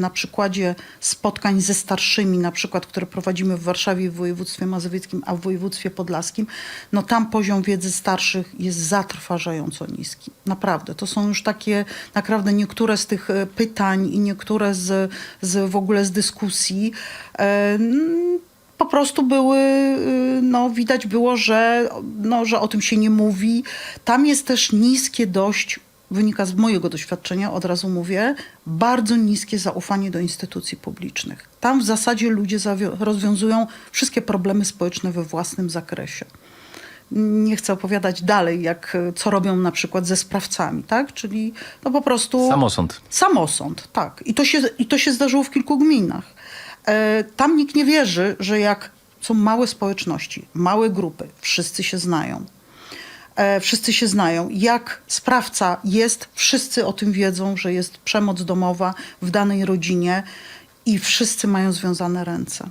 Na przykładzie spotkań ze starszymi, na przykład, które prowadzimy w Warszawie w województwie mazowieckim, a w województwie podlaskim, no tam poziom wiedzy starszych jest zatrważająco niski. Naprawdę. To są już takie, naprawdę niektóre z tych e, pytań i niektóre z, z w ogóle z dyskusji n- po prostu były, y, no widać było, że, no, że o tym się nie mówi. Tam jest też niskie dość, wynika z mojego doświadczenia, od razu mówię, bardzo niskie zaufanie do instytucji publicznych. Tam w zasadzie ludzie rozwiązują wszystkie problemy społeczne we własnym zakresie. Nie chcę opowiadać dalej, jak, co robią na przykład ze sprawcami, tak? Czyli no po prostu... Samosąd. Samosąd, tak. I to się, i to się zdarzyło w kilku gminach. E, tam nikt nie wierzy, że jak są małe społeczności, małe grupy, wszyscy się znają. E, wszyscy się znają. Jak sprawca jest, wszyscy o tym wiedzą, że jest przemoc domowa w danej rodzinie i wszyscy mają związane ręce.